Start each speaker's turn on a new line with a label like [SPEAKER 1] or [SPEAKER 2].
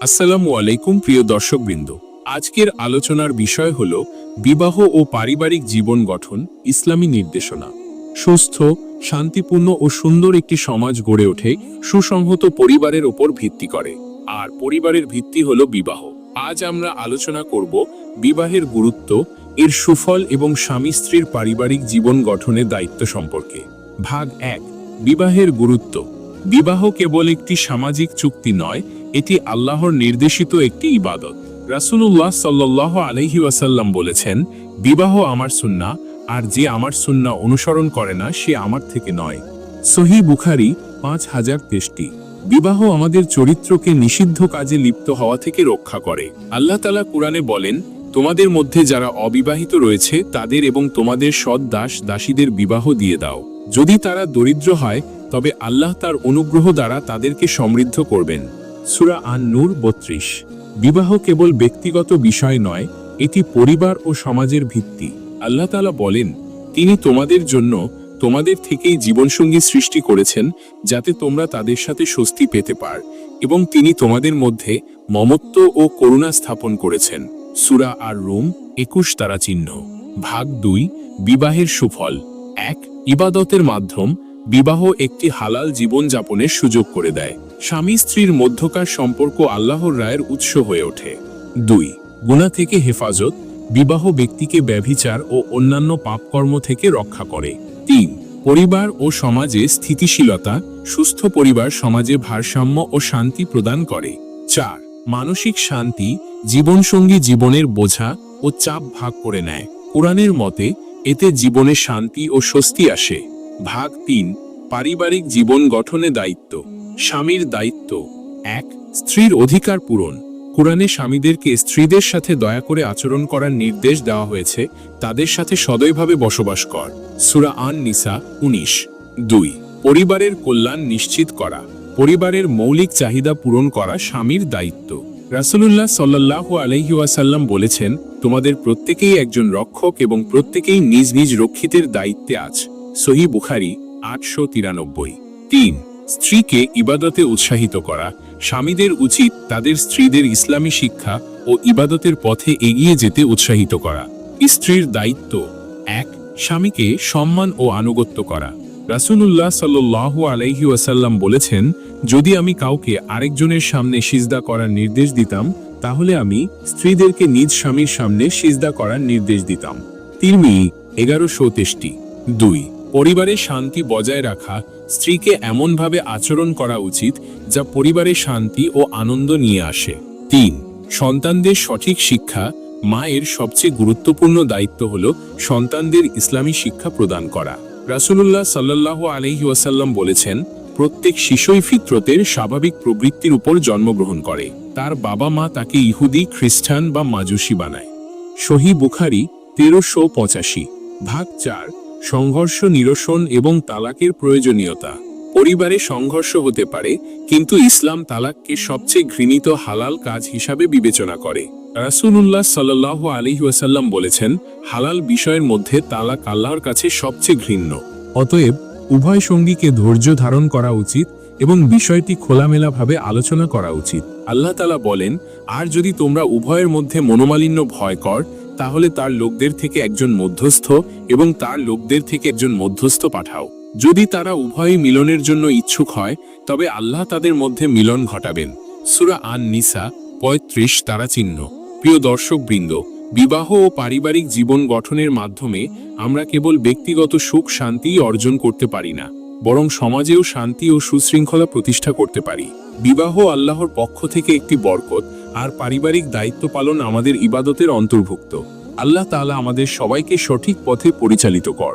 [SPEAKER 1] আসসালামু আলাইকুম, প্রিয় দর্শকবৃন্দ। আজকের আলোচনার বিষয় হল বিবাহ ও পারিবারিক জীবন গঠন, ইসলামী নির্দেশনা। সুস্থ, শান্তিপূর্ণ ও সুন্দর একটি সমাজ গড়ে ওঠে, সুসংহত পরিবারের ওপর ভিত্তি করে। আর পরিবারের ভিত্তি হল বিবাহ। আজ আমরা আলোচনা করব বিবাহের গুরুত্ব, এর সুফল এবং স্বামী স্ত্রীর পারিবারিক জীবন গঠনের দায়িত্ব সম্পর্কে। ভাগ এক, বিবাহের গুরুত্ব। বিবাহ কেবল একটি সামাজিক চুক্তি নয় এটি আল্লাহর নির্দেশিত একটি ইবাদত। রাসূলুল্লাহ সাল্লাহ আলহি ওয়াসাল্লাম বলেছেন, বিবাহ আমার সুন্না আর যে আমার সুন্না অনুসরণ করে না, সে আমার থেকে নয়। সহি বুখারি পাঁচ হাজার তেষ্টি। বিবাহ আমাদের চরিত্রকে নিষিদ্ধ কাজে লিপ্ত হওয়া থেকে রক্ষা করে। আল্লাহ তালা কুরআনে বলেন, তোমাদের মধ্যে যারা অবিবাহিত রয়েছে, তাদের এবং তোমাদের সৎ দাস দাসীদের বিবাহ দিয়ে দাও। যদি তারা দরিদ্র হয়, তবে আল্লাহ তার অনুগ্রহ দ্বারা তাদেরকে সমৃদ্ধ করবেন। সুরা আন নূর বত্রিশ। বিবাহ কেবল ব্যক্তিগত বিষয় নয়, এটি পরিবার ও সমাজের ভিত্তি। আল্লাহ তালা বলেন, তিনি তোমাদের জন্য তোমাদের থেকেই জীবনসঙ্গী সৃষ্টি করেছেন, যাতে তোমরা তাদের সাথে স্বস্তি পেতে পার, এবং তিনি তোমাদের মধ্যে মমত্ব ও করুণা স্থাপন করেছেন। সুরা আর রোম একুশ তারা চিহ্ন। ভাগ দুই, বিবাহের সুফল। এক, ইবাদতের মাধ্যম বিবাহ একটি হালাল জীবন যাপনের সুযোগ করে দেয়। স্বামী স্ত্রীর মধ্যকার সম্পর্ক আল্লাহর রায়ের উৎস হয়ে ওঠে। দুই, গুণা থেকে হেফাজত, বিবাহ ব্যক্তিকে ব্যভিচার ও অন্যান্য পাপকর্ম থেকে রক্ষা করে। তিন, পরিবার ও সমাজে স্থিতিশীলতা, সুস্থ পরিবার সমাজে ভারসাম্য ও শান্তি প্রদান করে। চার, মানসিক শান্তি, জীবনসঙ্গী জীবনের বোঝা ও চাপ ভাগ করে নেয়। কোরআনের মতে, এতে জীবনে শান্তি ও স্বস্তি আসে। ভাগ তিন, পারিবারিক জীবন গঠনে দায়িত্ব। স্বামীর দায়িত্ব। এক, স্ত্রীর অধিকার পূরণ। কোরআনে স্বামীদেরকে স্ত্রীদের সাথে দয়া করে আচরণ করার নির্দেশ দেওয়া হয়েছে, তাদের সাথে সদয়ভাবে বসবাস কর। সুরা আন নিসা উনিশ। দুই, পরিবারের কল্যাণ নিশ্চিত করা। পরিবারের মৌলিক চাহিদা পূরণ করা স্বামীর দায়িত্ব। রাসূলুল্লাহ সাল্লাহ আলহি ওয়াসাল্লাম বলেছেন, তোমাদের প্রত্যেকেই একজন রক্ষক এবং প্রত্যেকেই নিজ নিজ রক্ষিতের দায়িত্বে আছ। সহি বুখারি আটশো তিরানব্বই। তিন স্ত্রীকে ইবাদতে উৎসাহিত করা, স্বামীদের উচিত তাদের স্ত্রীদের ইসলামী শিক্ষা ও ইবাদতের পথে এগিয়ে যেতে উৎসাহিত করা। স্ত্রীর দায়িত্ব এক, স্বামীকে সম্মান ও আনুগত্য করা। রাসূলুল্লাহ সাল্লাহ আলাইহি ওয়াসাল্লাম বলেছেন, যদি আমি কাউকে আরেকজনের সামনে সিজদা করার নির্দেশ দিতাম, তাহলে আমি স্ত্রীদেরকে নিজ স্বামীর সামনে সিজদা করার নির্দেশ দিতাম। তিরমি এগারোশো তেষ্টি দুই পরিবারে শান্তি বজায় রাখা, স্ত্রীকে এমনভাবে আচরণ করা উচিত যা পরিবারে শান্তি ও আনন্দ নিয়ে আসে। তিন, সন্তানদের সঠিক শিক্ষা মায়ের সবচেয়ে গুরুত্বপূর্ণ দায়িত্ব হল সন্তানদের ইসলামী শিক্ষা প্রদান করা। রাসূলুল্লাহ সাল্লাহ আলহি ওয়াসাল্লাম বলেছেন, প্রত্যেক শিশুই ফিত্রতের স্বাভাবিক প্রবৃত্তির উপর জন্মগ্রহণ করে। তার বাবা মা তাকে ইহুদি, খ্রিস্টান বা মাজুসি বানায়। সহি বুখারি তেরোশো পঁচাশি, ভাগ চার সংঘর্ষ, নিরসন এবং তালাকের প্রয়োজনীয়তা। পরিবারে সংঘর্ষ হতে পারে, কিন্তু ইসলাম তালাককে সবচেয়ে ঘৃণিত হালাল কাজ হিসাবে বিবেচনা করে। রাসূলুল্লাহ সাল্লাহ ওয়াসাল্লাম বলেছেন, হালাল বিষয়ের মধ্যে তালাক আল্লাহর কাছে সবচেয়ে ঘৃণ্য। অতএব, উভয় সঙ্গীকে ধৈর্য ধারণ করা উচিত এবং বিষয়টি খোলামেলাভাবে আলোচনা করা উচিত। আল্লাহ তালা বলেন, আর যদি তোমরা উভয়ের মধ্যে মনোমালিন্য ভয় কর তাহলে তার লোকদের থেকে একজন মধ্যস্থ এবং তার লোকদের থেকে একজন মধ্যস্থ পাঠাও। যদি তারা উভয়ই মিলনের জন্য ইচ্ছুক হয়, তবে আল্লাহ তাদের মধ্যে মিলন ঘটাবেন। সুরা আন নিসা পঁয়ত্রিশ, তারা চিহ্ন। প্রিয় দর্শক বৃন্দ বিবাহ ও পারিবারিক জীবন গঠনের মাধ্যমে আমরা কেবল ব্যক্তিগত সুখ শান্তিই অর্জন করতে পারি না, বরং সমাজেও শান্তি ও সুশৃঙ্খলা প্রতিষ্ঠা করতে পারি। বিবাহ আল্লাহর পক্ষ থেকে একটি বরকত আর পারিবারিক দায়িত্ব পালন আমাদের ইবাদতের অন্তর্ভুক্ত। আল্লাহ তাআলা আমাদের সবাইকে সঠিক পথে পরিচালিত কর।